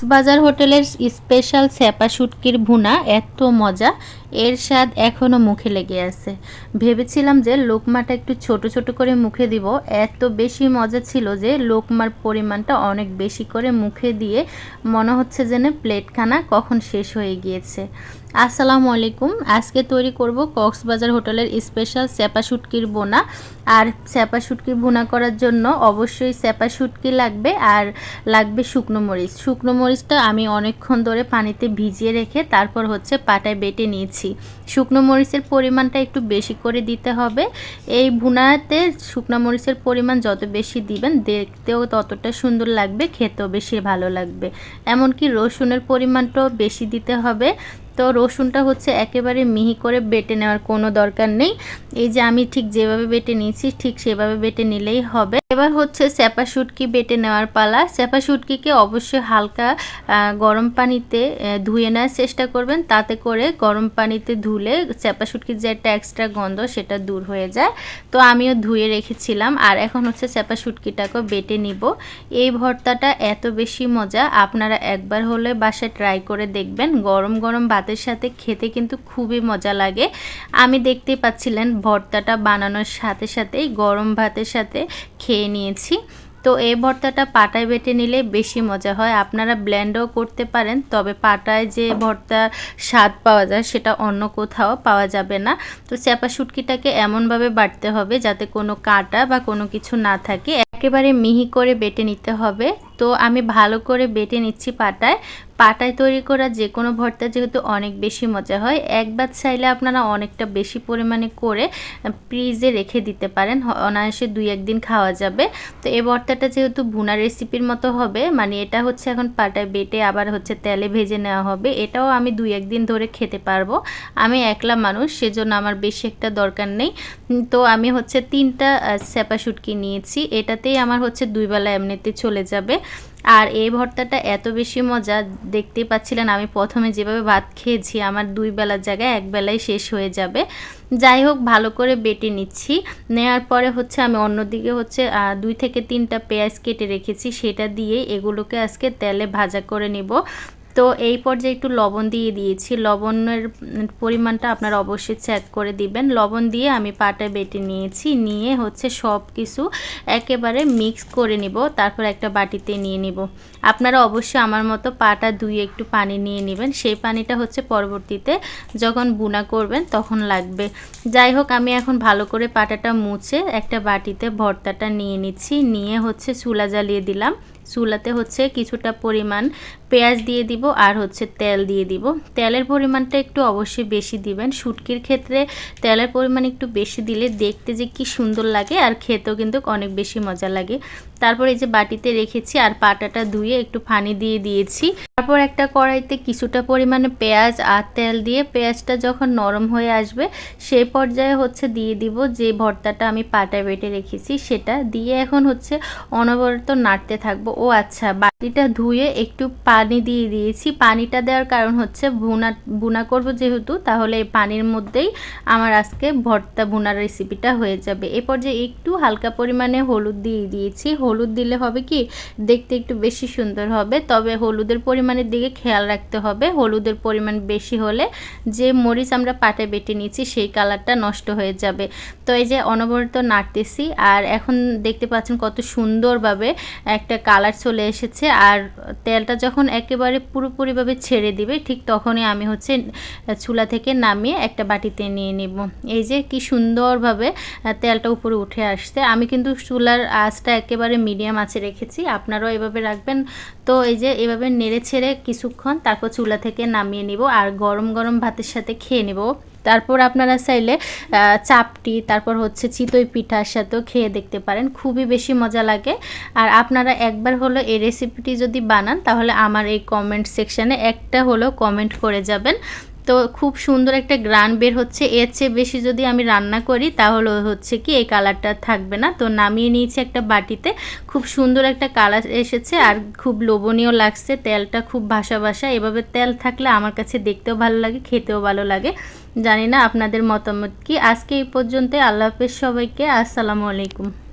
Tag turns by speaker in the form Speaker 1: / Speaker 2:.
Speaker 1: কক্সবাজার হোটেলের স্পেশাল স্যাপা শুটকির ভুনা এত মজা, এর স্বাদ এখনও মুখে লেগে আছে। ভেবেছিলাম যে লোকমাটা একটু ছোট ছোট করে মুখে দিব। এত বেশি মজা ছিল যে লোকমার পরিমাণটা অনেক বেশি করে মুখে দিয়ে মনে হচ্ছে যেন প্লেটখানা কখন শেষ হয়ে গিয়েছে। আসসালামু আলাইকুম। আজকে তৈরি করব কক্সবাজার হোটেলের স্পেশাল স্যাপা শুটকির বোনা আর স্যাপা শুটকির বোনা করার জন্য অবশ্যই স্যাপা শুটকি লাগবে আর লাগবে শুকনো মরিচ। শুকনো মরিচটা আমি অনেকক্ষণ ধরে পানিতে ভিজিয়ে রেখে তারপর হচ্ছে পাটায় বেটে নিয়েছি। শুকনো মরিচের পরিমাণটা একটু বেশি করে দিতে হবে। এই ভুনাতে শুকনো মরিচের পরিমাণ যত বেশি দিবেন, দেখতেও ততটা সুন্দর লাগবে, খেতেও বেশি ভালো লাগবে। এমনকি রসুনের পরিমাণটাও বেশি দিতে হবে। তো রসুনটা হচ্ছে একেবারে মিহি করে বেটে নেওয়ার কোনো দরকার নেই। এই যে আমি ঠিক যেভাবে বেটে নিয়েছি, ঠিক সেভাবে বেটে নিলেই হবে। এবার হচ্ছে স্যাপা শুটকি বেটে নেওয়ার পালা। স্যাপা শুটকিকে অবশ্যই হালকা গরম পানিতে ধুয়ে নেওয়ার চেষ্টা করবেন। তাতে করে গরম পানিতে ধুলে স্যাপা শুটকির যে একটা এক্সট্রা গন্ধ সেটা দূর হয়ে যায়। তো আমিও ধুয়ে রেখেছিলাম। আর এখন হচ্ছে স্যাপা শুটকিটাকেও বেটে নিব। এই ভর্তাটা এত বেশি মজা। আপনারা একবার হলে বাসায় ট্রাই করে দেখবেন। গরম গরম ভাতের সাথে খেতে কিন্তু খুবই মজা লাগে। আমি দেখতেই পাচ্ছিলেন ভর্তাটা বানানোর সাথে সাথেই গরম ভাতের সাথে খেয়ে নিয়েছি। তো এই ভর্তাটা পাটায় বেটে নিলে বেশি মজা হয়। আপনারা ব্ল্যান্ডও করতে পারেন, তবে পাটায় যে ভর্তা স্বাদ পাওয়া যায় সেটা অন্য কোথাও পাওয়া যাবে না। তো চ্যাপা শুটকিটাকে এমনভাবে বাটতে হবে যাতে কোনো কাটা বা কোনো কিছু না থাকে। একেবারে মিহি করে বেটে নিতে হবে। তো আমি ভালো করে বেটে নিচ্ছি পাটায়। পাটায় তৈরি করা যে কোনো ভর্তা যেহেতু অনেক বেশি মজা হয় একবার চাইলে আপনারা অনেকটা বেশি পরিমাণে করে ফ্রিজে রেখে দিতে পারেন। অনায়াসে দুই একদিন খাওয়া যাবে। তো এই ভর্তাটা যেহেতু ভুনা রেসিপির মতো হবে মানে এটা হচ্ছে এখন পাটায় বেটে আবার হচ্ছে তেলে ভেজে নেওয়া হবে। এটাও আমি দুই একদিন ধরে খেতে পারব। আমি একলা মানুষ, সেজন্য আমার বেশি একটা দরকার নেই। তো আমি হচ্ছে তিনটা স্যাপা শুটকি নিয়েছি। এটাতেই আমার হচ্ছে দুই বেলা এমনিতে চলে যাবে। আর এই ভর্তাটা এত বেশি মজা, দেখতেই পাচ্ছিলেন আমি প্রথমে যেভাবে ভাত খেয়েছি, আমার দুই বেলার জায়গায় এক বেলায় শেষ হয়ে যাবে। যাই হোক, ভালো করে বেটে নিচ্ছি। নেওয়ার পরে হচ্ছে আমি অন্যদিকে হচ্ছে দুই থেকে তিনটা পেঁয়াজ কেটে রেখেছি, সেটা দিয়ে এগুলোকে আজকে তেলে ভাজা করে নিব। তো এই পর্যায়ে একটু লবণ দিয়ে দিয়েছি। লবণের পরিমাণটা আপনারা অবশ্যই চেক করে দিবেন। লবণ দিয়ে আমি পাটা বেটে নিয়েছি। নিয়ে হচ্ছে সব কিছু একেবারে মিক্স করে নিব। তারপর একটা বাটিতে নিয়ে নিব। আপনারা অবশ্যই আমার মতো পাটা ধুয়ে একটু পানি নিয়ে নেবেন। সেই পানিটা হচ্ছে পরবর্তীতে যখন বুনা করবেন তখন লাগবে। যাই হোক, আমি এখন ভালো করে পাটাটা মুছে একটা বাটিতে ভর্তাটা নিয়ে নিচ্ছি। নিয়ে হচ্ছে চুলা জ্বালিয়ে দিলাম। চুলাতে হচ্ছে কিছুটা পরিমাণ পেঁয়াজ দিয়ে দিব আর হচ্ছে তেল দিয়ে দিব। তেলের পরিমাণটা একটু অবশ্যই বেশি দিবেন। শুটকির ক্ষেত্রে তেলের পরিমাণ একটু বেশি দিলে দেখতে যে কি সুন্দর লাগে আর খেতেও কিন্তু অনেক বেশি মজা লাগে। তারপর এই যে বাটিতে রেখেছি আর পাটাটা ধুয়ে একটু পানি দিয়ে দিয়েছি। তারপর একটা কড়াইতে কিছুটা পরিমাণে পেঁয়াজ আর তেল দিয়ে পেঁয়াজটা যখন নরম হয়ে আসবে সেই পর্যায়ে হচ্ছে দিয়ে দিব যে ভর্তাটা আমি পাটা বেটে রেখেছি, সেটা দিয়ে এখন হচ্ছে অনবরত নাড়তে থাকব। ও আচ্ছা বাটিটা ধুয়ে একটু পানি দিয়ে দিয়েছি। পানিটা দেওয়ার কারণ হচ্ছে বুনা বুনা করব যেহেতু, তাহলে এই পানির মধ্যেই আমার আজকে ভর্তা বুনার রেসিপিটা হয়ে যাবে। এ পর্যায়ে একটু হালকা পরিমাণে হলুদ দিয়ে দিয়েছি। হলুদ দিলে হবে কি, দেখতে একটু বেশি সুন্দর হবে, তবে হলুদের পরিমাণের দিকে খেয়াল রাখতে হবে। হলুদের পরিমাণ বেশি হলে যে মরিচ আমরা পাটে বেটে নিয়েছি, সেই কালারটা নষ্ট হয়ে যাবে। তো এই যে অনবরত নাড়তেছি, আর এখন দেখতে পাচ্ছেন কত সুন্দরভাবে একটা কালার চলে এসেছে। আর তেলটা যখন একেবারে পুরোপুরিভাবে ছেড়ে দিবে, ঠিক তখনই আমি হচ্ছে চুলা থেকে নামিয়ে একটা বাটিতে নিয়ে নিব। এই যে কি সুন্দরভাবে তেলটা উপরে উঠে আসছে। আমি কিন্তু চুলার আঁচটা একেবারে মিডিয়াম আছে রেখেছি, আপনারাও এভাবে রাখবেন। তো এই যে এভাবে নেড়ে ছেড়ে কিছুক্ষণ তারপর চুলা থেকে নামিয়ে নিব, আর গরম গরম ভাতের সাথে খেয়ে নেব। তারপর আপনারা চাইলে চাপটি, তারপর হচ্ছে চিতই পিঠার সাথেও খেয়ে দেখতে পারেন, খুবই বেশি মজা লাগে। আর আপনারা একবার হলো এই রেসিপিটি যদি বানান, তাহলে আমার এই কমেন্ট সেকশানে একটা হলো কমেন্ট করে যাবেন। তো খুব সুন্দর একটা গ্রান বের হচ্ছে। এর চেয়ে বেশি যদি আমি রান্না করি, তাহলে হচ্ছে কি এই কালারটা থাকবে না। তো নামিয়ে নিয়েছি একটা বাটিতে। খুব সুন্দর একটা কালার এসেছে আর খুব লোভনীয় লাগছে। তেলটা খুব ভাসা ভাসা এভাবে তেল থাকলে আমার কাছে দেখতেও ভালো লাগে, খেতেও ভালো লাগে। জানি না আপনাদের মতামত কি। আজকে এই পর্যন্ত আল্লাহ হাফেজ সবাইকে। আসসালামু আলাইকুম।